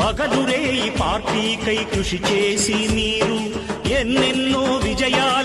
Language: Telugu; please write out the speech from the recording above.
పగలురే ఈ పార్టీకై కృషి చేసి మీరు ఎన్నెన్నో విజయాలు